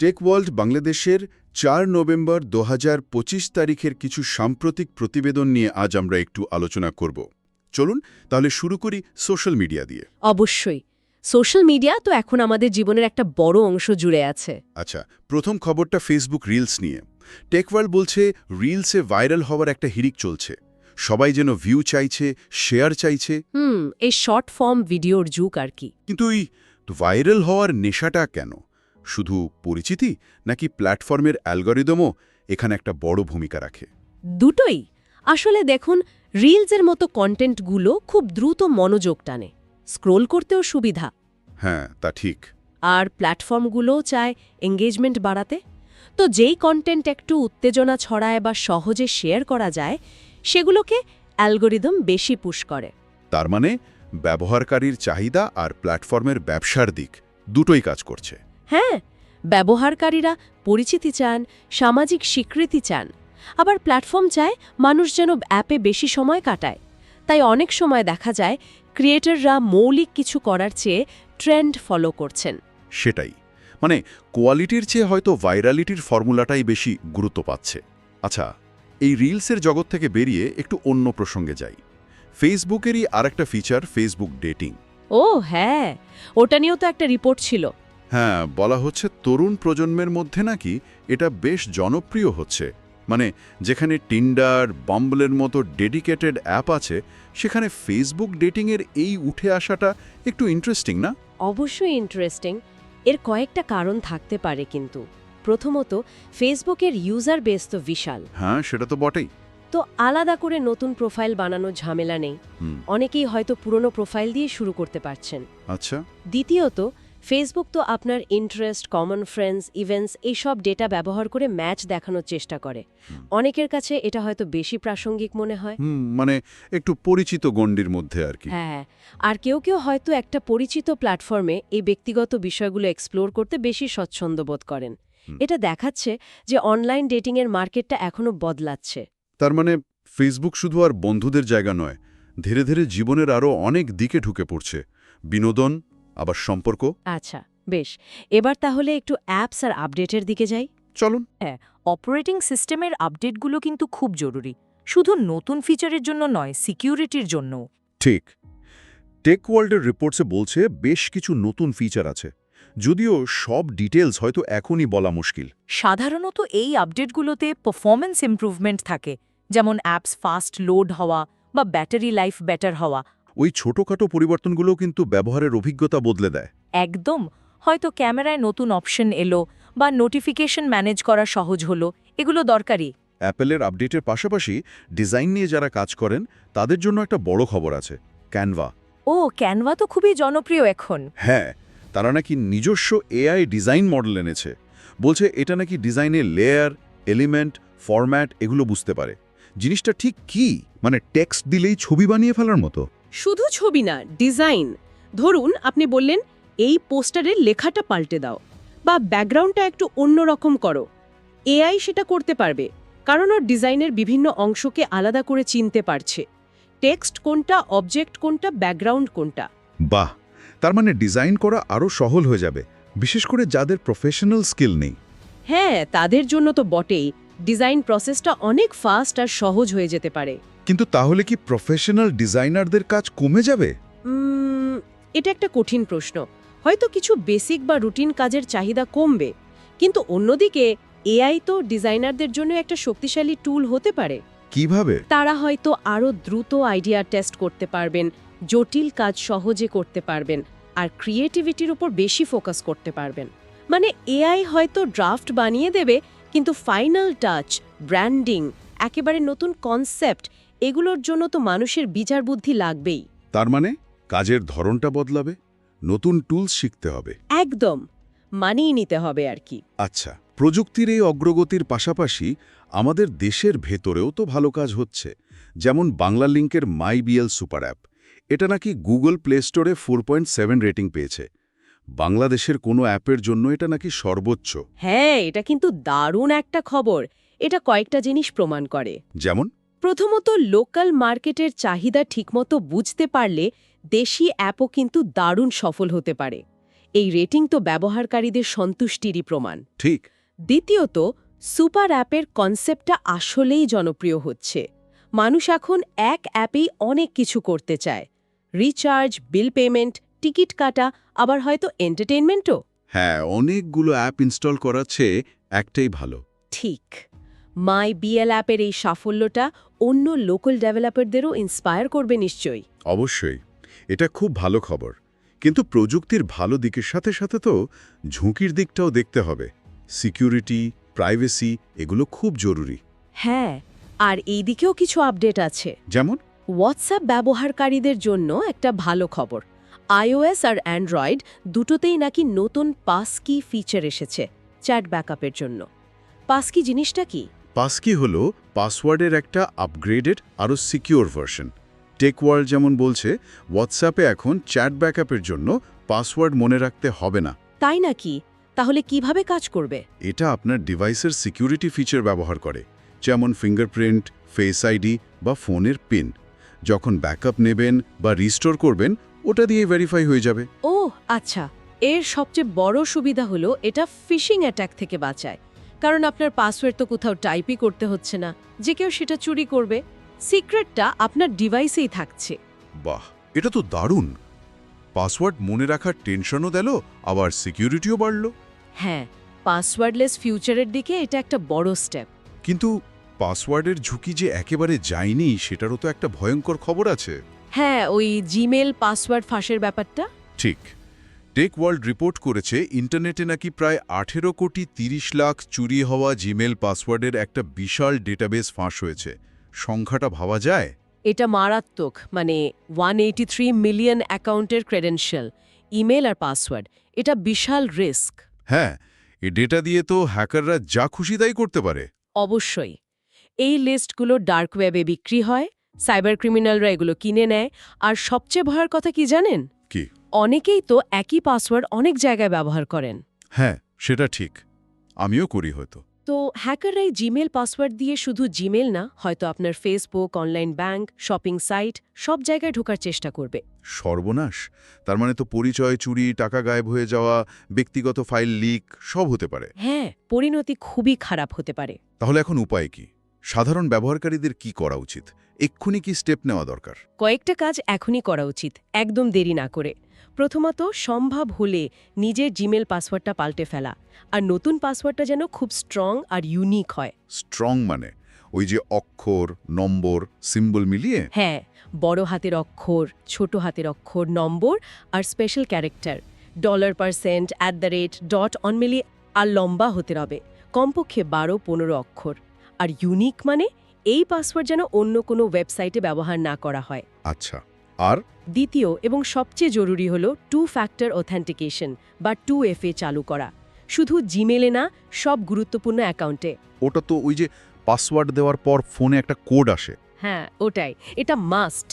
Take world বাংলাদেশের চার November দু হাজার পঁচিশ তারিখের কিছু সাম্প্রতিক প্রতিবেদন নিয়ে আজ আমরা একটু আলোচনা করব। চলুন তাহলে শুরু করি সোশ্যাল মিডিয়া দিয়ে। অবশ্যই। সোশ্যাল মিডিয়া তো এখন আমাদের জীবনের একটা বড় অংশ জুড়ে আছে। আচ্ছা প্রথম খবরটা ফেসবুক রিলস নিয়ে। টেকওয়ার্ল্ড বলছে রিলসে ভাইরাল হওয়ার একটা হিরিক চলছে। সবাই যেন ভিউ চাইছে শেয়ার চাইছে। হুম এই শর্ট ফর্ম ভিডিওর যুগ আর কি। কিন্তু এই ভাইরাল হওয়ার নেশাটা কেন? শুধু পরিচিতি নাকি প্ল্যাটফর্মের অ্যালগরিদমও এখানে একটা বড় ভূমিকা রাখে? দুটোই। আসলে দেখুন রিলসের মতো কন্টেন্টগুলো খুব দ্রুত মনোযোগ টানে। স্ক্রোল করতেও সুবিধা। হ্যাঁ তা ঠিক। আর প্ল্যাটফর্মগুলোও চায় এঙ্গেজমেন্ট বাড়াতে। তো যেই কন্টেন্ট একটু উত্তেজনা ছড়ায় বা সহজে শেয়ার করা যায় সেগুলোকে অ্যালগোরিদম বেশি পুশ করে। তার মানে ব্যবহারকারীর চাহিদা আর প্ল্যাটফর্মের ব্যবসার দিক দুটোই কাজ করছে। হ্যাঁ ব্যবহারকারীরা পরিচিতি চান সামাজিক স্বীকৃতি চান। আবার প্ল্যাটফর্ম চায় মানুষ যেন অ্যাপে বেশি সময় কাটায়। তাই অনেক সময় দেখা যায় ক্রিয়েটররা মৌলিক কিছু করার চেয়ে ট্রেন্ড ফলো করছেন। সেটাই। মানে কোয়ালিটির চেয়ে হয়তো ভাইরালিটির ফর্মুলাটাই বেশি গুরুত্ব পাচ্ছে। আচ্ছা এই রিলসের জগৎ থেকে বেরিয়ে একটু অন্য প্রসঙ্গে যাই। ফেসবুকেরই আরেকটা ফিচার ফেসবুক ডেটিং। ও হ্যাঁ। ওটা নিয়েও তো একটা রিপোর্ট ছিল। হ্যাঁ বলা হচ্ছে তরুণ প্রজন্মের মধ্যে নাকি এটা বেশ জনপ্রিয় হচ্ছে। মানে যেখানে টিন্ডার বাম্বলের মতো ডেডিকেটেড অ্যাপ আছে সেখানে ফেসবুক ডেটিংয়ের এই উঠে আসাটা একটু ইন্টারেস্টিং না? অবশ্যই ইন্টারেস্টিং এর কয়েকটা কারণ থাকতে পারে কিন্তু। প্রথমত ফেসবুকের ইউজার বেস তো বিশাল। হ্যাঁ সেটা তো বটেই। তো আলাদা করে নতুন প্রোফাইল বানানো ঝামেলা নেই। অনেকেই হয়তো পুরনো প্রোফাইল দিয়ে শুরু করতে পারছেন। আচ্ছা। দ্বিতীয়ত ফেসবুক তো আপনার ইন্টারেস্ট কমন ফ্রেন্ডস ইভেন্টস এইসব ডেটা ব্যবহার করে ম্যাচ দেখানোর চেষ্টা করে। অনেকের কাছে এটা হয়তো বেশি প্রাসঙ্গিক মনে হয়। মানে একটু পরিচিত গণ্ডির মধ্যে আর কি। হ্যাঁ আর কেউ কেউ হয়তো একটা পরিচিত প্ল্যাটফর্মে এই ব্যক্তিগত বিষয়গুলো এক্সপ্লোর করতে বেশি স্বচ্ছন্দ বোধ করেন। এটা দেখাচ্ছে যে অনলাইন ডেটিংয়ের মার্কেটটা এখনও বদলাচ্ছে। তার মানে ফেসবুক শুধু আর বন্ধুদের জায়গা নয় ধীরে ধীরে জীবনের আরও অনেক দিকে ঢুকে পড়ছে। বিনোদন আবার সম্পর্ক? আচ্ছা বেশ। এবার তাহলে একটু অ্যাপস আর আপডেটের দিকে যাই। চলুন। হ্যাঁ অপারেটিং সিস্টেমের আপডেটগুলো কিন্তু খুব জরুরি। শুধু নতুন ফিচারের জন্য নয় সিকিউরিটির জন্য ঠিক। টেক ওয়ার্ল্ডের রিপোর্টসে বলছে বেশ কিছু নতুন ফিচার আছে। যদিও সব ডিটেলস হয়তো এখনই বলা মুশকিল। সাধারণত এই আপডেটগুলোতে পারফরমেন্স ইমপ্রুভমেন্ট থাকে। যেমন অ্যাপস ফাস্ট লোড হওয়া বা ব্যাটারি লাইফ বেটার হওয়া। ওই ছোটখাটো পরিবর্তনগুলো কিন্তু ব্যবহারের অভিজ্ঞতা বদলে দেয়। একদম। হয়তো ক্যামেরায় নতুন অপশন এলো বা নোটিফিকেশন ম্যানেজ করা সহজ হলো এগুলো দরকারি অ্যাপেলের আপডেটের পাশাপাশি ডিজাইন নিয়ে যারা কাজ করেন তাদের জন্য একটা বড় খবর আছে ক্যানভা। ও ক্যানভা তো খুবই জনপ্রিয় এখন। হ্যাঁ তারা নাকি নিজস্ব এআই ডিজাইন মডেল এনেছে। বলছে এটা নাকি ডিজাইনের লেয়ার এলিমেন্ট ফরম্যাট এগুলো বুঝতে পারে। জিনিসটা ঠিক কি? মানে টেক্সট দিলেই ছবি বানিয়ে ফেলার মতো। শুধু ছবি না ডিজাইন। ধরুন আপনি বললেন এই পোস্টারের লেখাটা পাল্টে দাও বা ব্যাকগ্রাউন্ডটা একটু অন্যরকম করো। এআই সেটা করতে পারবে কারণ ওর ডিজাইনের বিভিন্ন অংশকে আলাদা করে চিনতে পারছে। টেক্সট কোনটা অবজেক্ট কোনটা ব্যাকগ্রাউন্ড কোনটা। বাহ! তার মানে ডিজাইন করা আরও সহল হয়ে যাবে বিশেষ করে যাদের প্রফেশনাল স্কিল নেই। হ্যাঁ তাদের জন্য তো বটেই। ডিজাইন প্রসেসটা অনেক ফাস্ট আর সহজ হয়ে যেতে পারে। কিন্তু তাহলে কি প্রফেশনাল ডিজাইনারদের কাজ কমে যাবে? এটা একটা কঠিন প্রশ্ন। হয়তো কিছু বেসিক বা রুটিন কাজের চাহিদা কমবে কিন্তু অন্যদিকে এআই তো ডিজাইনারদের জন্য একটা শক্তিশালী টুল হতে পারে। কীভাবে? তারা হয়তো আরও দ্রুত আইডিয়া টেস্ট করতে পারবেন জটিল কাজ সহজে করতে পারবেন আর ক্রিয়েটিভিটির উপর বেশি ফোকাস করতে পারবেন। মানে এআই হয়তো ড্রাফট বানিয়ে দেবে কিন্তু ফাইনাল টাচ ব্র্যান্ডিং একেবারে নতুন কনসেপ্ট এগুলোর জন্য তো মানুষের বিচার বুদ্ধি লাগবেই। তার মানে কাজের ধরনটা বদলাবে নতুন টুলস শিখতে হবে। একদম মানিয়ে নিতে হবে আর কি। আচ্ছা প্রযুক্তির এই অগ্রগতির পাশাপাশি আমাদের দেশের ভেতরেও তো ভালো কাজ হচ্ছে যেমন বাংলা লিঙ্কের মাই বিএল সুপার অ্যাপ। এটা নাকি গুগল প্লে স্টোরে ফোর পয়েন্ট সেভেন রেটিং পেয়েছে। বাংলাদেশের কোনো অ্যাপের জন্য এটা নাকি সর্বোচ্চ। হ্যাঁ এটা কিন্তু দারুণ একটা খবর। এটা কয়েকটা জিনিস প্রমাণ করে। যেমন? প্রথমত লোকাল মার্কেটের চাহিদা ঠিকমতো বুঝতে পারলে দেশি অ্যাপও কিন্তু দারুণ সফল হতে পারে। এই রেটিং তো ব্যবহারকারীদের সন্তুষ্টিরই প্রমাণ। ঠিক। দ্বিতীয়ত সুপার অ্যাপের কনসেপ্টটা আসলেই জনপ্রিয় হচ্ছে। মানুষ এখন এক অ্যাপেই অনেক কিছু করতে চায়। রিচার্জ বিল পেমেন্ট টিকিট কাটা আবার হয়তো এন্টারটেইনমেন্টও। হ্যাঁ অনেকগুলো অ্যাপ ইনস্টল করাচ্ছে একটাই ভালো। ঠিক। মাই বিএল অ্যাপের এই সাফল্যটা অন্য লোকাল ডেভেলপারদেরও ইন্সপায়ার করবে নিশ্চয়ই। অবশ্যই। এটা খুব ভালো খবর। কিন্তু প্রযুক্তির ভালো দিকের সাথে সাথে তো ঝুঁকির দিকটাও দেখতে হবে। সিকিউরিটি প্রাইভেসি এগুলো খুব জরুরি। হ্যাঁ আর এই দিকেও কিছু আপডেট আছে। যেমন? হোয়াটসঅ্যাপ ব্যবহারকারীদের জন্য একটা ভালো খবর। আইওএস আর অ্যান্ড্রয়েড দুটোতেই নাকি নতুন পাসকি ফিচার এসেছে চ্যাট ব্যাকআপের জন্য। পাসকি জিনিসটা কি? পাসকি হল? পাসওয়ার্ডের একটা আপগ্রেডেড আরও সিকিউর ভার্সন টেক ওয়ার্ল্ড যেমন বলছে হোয়াটসঅ্যাপে এখন চ্যাট ব্যাকআপের জন্য পাসওয়ার্ড মনে রাখতে হবে না। তাই নাকি? তাহলে কীভাবে কাজ করবে? এটা আপনার ডিভাইসের সিকিউরিটি ফিচার ব্যবহার করে যেমন ফিঙ্গারপ্রিন্ট ফেস আইডি বা ফোনের পিন যখন ব্যাকআপ নেবেন বা রিস্টোর করবেন ওটা দিয়ে ভেরিফাই হয়ে যাবে। ও আচ্ছা। এর সবচেয়ে বড় সুবিধা হলো এটা ফিশিং অ্যাটাক থেকে বাঁচায়। কারণ আপনার পাসওয়ার্ড তো কোথাও টাইপই করতে হচ্ছে না। যে কেউ সেটা চুরি করবে সিক্রেটটা আপনার ডিভাইসেই থাকছে। বাহ এটা তো দারুণ। পাসওয়ার্ড মনে রাখার টেনশনও দিল আবার সিকিউরিটিও বাড়ল। হ্যাঁ পাসওয়ার্ডলেস ফিউচারের দিকে এটা একটা বড় স্টেপ কিন্তু পাসওয়ার্ডের ঝুঁকি যে একেবারে যায়নি সেটারও তো একটা ভয়ঙ্কর খবর আছে। হ্যাঁ ওই জিমেল পাসওয়ার্ড ফাঁসের ব্যাপারটা? ঠিক। টেক ওয়ার্ল্ড রিপোর্ট করেছে ইন্টারনেটে নাকি প্রায় আঠেরো কোটি তিরিশ লাখ চুরি হওয়া জিমেল পাসওয়ার্ডের একটা বিশাল ডেটাবেস ফাঁস হয়েছে। সংখ্যাটা ভাবা যায়? এটা মারাত্মক মানে ওয়ান মিলিয়ন অ্যাকাউন্টের ক্রেডেনশিয়াল ইমেল আর পাসওয়ার্ড এটা বিশাল রিস্ক হ্যাঁ এ ডেটা দিয়ে তো হ্যাকাররা যা খুশি তাই করতে পারে। অবশ্যই। এই লিস্টগুলো ডার্ক ওয়েবে বিক্রি হয় সাইবার ক্রিমিনালরা এগুলো কিনে নেয় আর সবচেয়ে ভয়ের কথা কি জানেন? অনেকেই তো একই পাসওয়ার্ড অনেক জায়গায় ব্যবহার করেন। হ্যাঁ সেটা ঠিক। আমিও করি হয়তো। তো হ্যাকাররাই জিমেল পাসওয়ার্ড দিয়ে শুধু জিমেল না হয়তো আপনার Facebook online bank shopping site সব জায়গায় ঢোকার চেষ্টা করবে। সর্বনাশ। তার মানে তো পরিচয় চুরি টাকা গায়েব হয়ে যাওয়া ব্যক্তিগত ফাইল লিক সব হতে পারে। হ্যাঁ পরিণতি খুবই খারাপ হতে পারে। তাহলে এখন উপায় কি? সাধারণ ব্যবহারকারীদের কি করা উচিত? এক্ষুনি কি স্টেপ নেওয়া দরকার? কয়েকটা কাজ এখনই করা উচিত একদম দেরি না করে। প্রথমত সম্ভব হলে নিজের জিমেল পাসওয়ার্ডটা পাল্টে ফেলা আর নতুন পাসওয়ার্ডটা যেন খুব স্ট্রং আর ইউনিক হয়। স্ট্রং মানে? ওই যে অক্ষর নম্বর সিম্বল মিলিয়ে? হ্যাঁ বড় হাতের অক্ষর ছোট হাতের অক্ষর নম্বর আর special character dollar percent at the rate dot অনমিলি আর লম্বা হতে হবে। কমপক্ষে বারো পনেরো অক্ষর। আর ইউনিক মানে? এই পাসওয়ার্ড যেন অন্য কোনো ওয়েবসাইটে ব্যবহার না করা হয়। আচ্ছা আর? দ্বিতীয় এবং সবচেয়ে জরুরি হল টু ফ্যাক্টর অথেন্টিকেশন বা টু এফএ চালু করা। শুধু জিমেলে না সব গুরুত্বপূর্ণ অ্যাকাউন্টে। ওটা তো ওই যে পাসওয়ার্ড দেওয়ার পর ফোনে একটা কোড আসে। হ্যাঁ ওটাই। এটা মাস্ট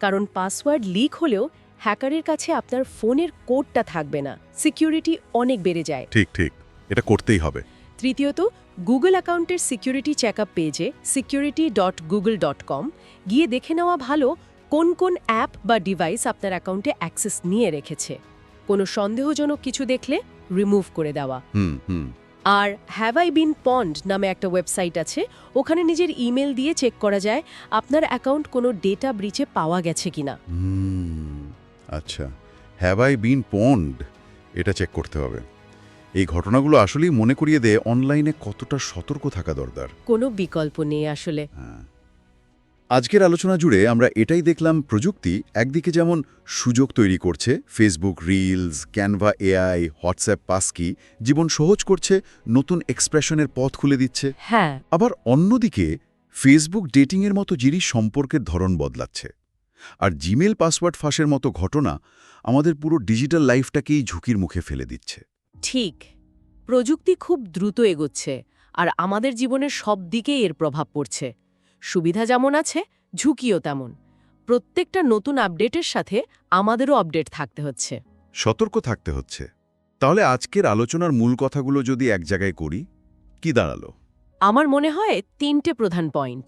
কারণ পাসওয়ার্ড লিক হলেও হ্যাকারের কাছে আপনার ফোনের কোডটা থাকবে না। সিকিউরিটি অনেক বেড়ে যায়। ঠিক ঠিক। এটা করতেই হবে। তৃতীয়ত গুগল অ্যাকাউন্টের সিকিউরিটি চেক আপ পেজে security dot Google dot com গিয়ে দেখে নেওয়া ভালো কোন কোন অ্যাপ বা ডিভাইস আপনার অ্যাকাউন্টে অ্যাক্সেস নিয়ে রেখেছে। কোনো সন্দেহজনক কিছু দেখলে রিমুভ করে দেওয়া। আর হ্যাভ আই বিন পন্ড নামে একটা ওয়েবসাইট আছে ওখানে নিজের ইমেল দিয়ে চেক করা যায় আপনার অ্যাকাউন্ট কোনো ডেটা ব্রিচে পাওয়া গেছে কিনা। আচ্ছা। হ্যাভ আই বিন পন্ড এটা চেক করতে হবে। এই ঘটনাগুলো আসলেই মনে করিয়ে দেয় অনলাইনে কতটা সতর্ক থাকা দরকার। কোনো বিকল্প নেই আসলে। হ্যাঁ। আজকের আলোচনা জুড়ে আমরা এটাই দেখলাম প্রযুক্তি একদিকে যেমন সুযোগ তৈরি করছে Facebook reels Canva AI WhatsApp passkey জীবন সহজ করছে নতুন এক্সপ্রেশনের পথ খুলে দিচ্ছে। হ্যাঁ। আবার অন্যদিকে ফেসবুক ডেটিংয়ের মতো জিনিস সম্পর্কের ধরন বদলাচ্ছে। আর জিমেল পাসওয়ার্ড ফাঁসের মতো ঘটনা আমাদের পুরো ডিজিটাল লাইফটাকেই ঝুঁকির মুখে ফেলে দিচ্ছে। ঠিক প্রযুক্তি খুব দ্রুত এগোচ্ছে আর আমাদের জীবনের সব দিকেই এর প্রভাব পড়ছে। সুবিধা যেমন আছে ঝুঁকিও তেমন। প্রত্যেকটা নতুন আপডেটের সাথে আমাদেরও আপডেট থাকতে হচ্ছে। সতর্ক থাকতে হচ্ছে। তাহলে আজকের আলোচনার মূল কথাগুলো যদি এক জায়গায় করি কি দাঁড়াল? আমার মনে হয় তিনটে প্রধান পয়েন্ট।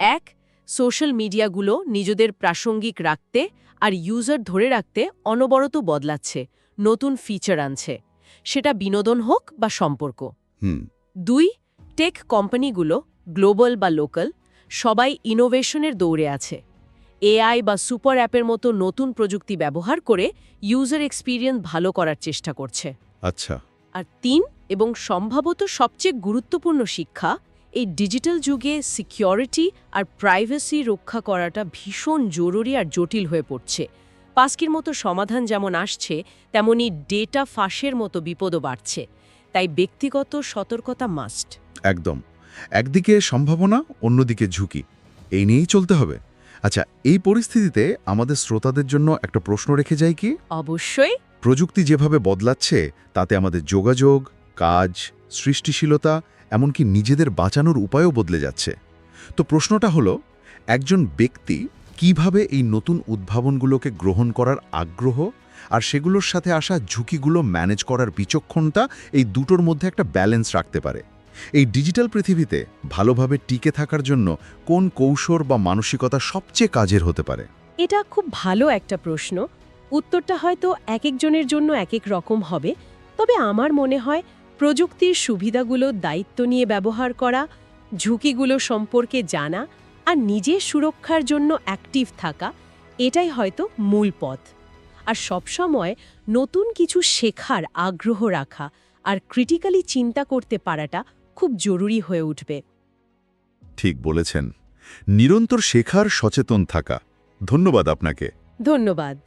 এক সোশ্যাল মিডিয়াগুলো নিজেদের প্রাসঙ্গিক রাখতে আর ইউজার ধরে রাখতে অনবরত বদলাচ্ছে নতুন ফিচার আনছে। সেটা বিনোদন হোক বা সম্পর্ক। হুম। দুই টেক কোম্পানিগুলো গ্লোবাল বা লোকাল সবাই ইনোভেশনের দৌড়ে আছে। এআই বা সুপার অ্যাপের মতো নতুন প্রযুক্তি ব্যবহার করে ইউজার এক্সপিরিয়েন্স ভালো করার চেষ্টা করছে। আচ্ছা। আর তিন এবং সম্ভবত সবচেয়ে গুরুত্বপূর্ণ শিক্ষা এই ডিজিটাল যুগে সিকিউরিটি আর প্রাইভেসি রক্ষা করাটা ভীষণ জরুরি আর জটিল হয়ে পড়ছে। পাস্কির মতো সমাধান যেমন আসছে তেমনি ডেটা ফাঁসের মতো বিপদও বাড়ছে। তাই ব্যক্তিগত সতর্কতা মাস্ট। একদম। একদিকে সম্ভাবনা অন্যদিকে ঝুঁকি। এই নিয়েই চলতে হবে। আচ্ছা এই পরিস্থিতিতে আমাদের শ্রোতাদের জন্য একটা প্রশ্ন রেখে যাই কি? অবশ্যই। প্রযুক্তি যেভাবে বদলাচ্ছে তাতে আমাদের যোগাযোগ কাজ সৃষ্টিশীলতা এমনকি নিজেদের বাঁচানোর উপায়ও বদলে যাচ্ছে। তো প্রশ্নটা হলো একজন ব্যক্তি কীভাবে এই নতুন উদ্ভাবনগুলোকে গ্রহণ করার আগ্রহ আর সেগুলোর সাথে আসা ঝুঁকিগুলো ম্যানেজ করার বিচক্ষণতা এই দুটোর মধ্যে একটা ব্যালেন্স রাখতে পারে। এই ডিজিটাল পৃথিবীতে ভালোভাবে টিকে থাকার জন্য কোন কৌশল বা মানসিকতা সবচেয়ে কাজের হতে পারে? এটা খুব ভালো একটা প্রশ্ন। উত্তরটা হয়তো এক একজনের জন্য এক এক রকম হবে। তবে আমার মনে হয় প্রযুক্তির সুবিধাগুলো দায়িত্ব নিয়ে ব্যবহার করা, ঝুঁকিগুলো সম্পর্কে জানা আর নিজের সুরক্ষার জন্য অ্যাক্টিভ থাকা এটাই হয়তো মূল পথ। আর সবসময় নতুন কিছু শেখার আগ্রহ রাখা আর ক্রিটিক্যালি চিন্তা করতে পারাটা খুব জরুরি হয়ে উঠবে। ঠিক বলেছেন। নিরন্তর শেখার সচেতন থাকা। ধন্যবাদ আপনাকে। ধন্যবাদ।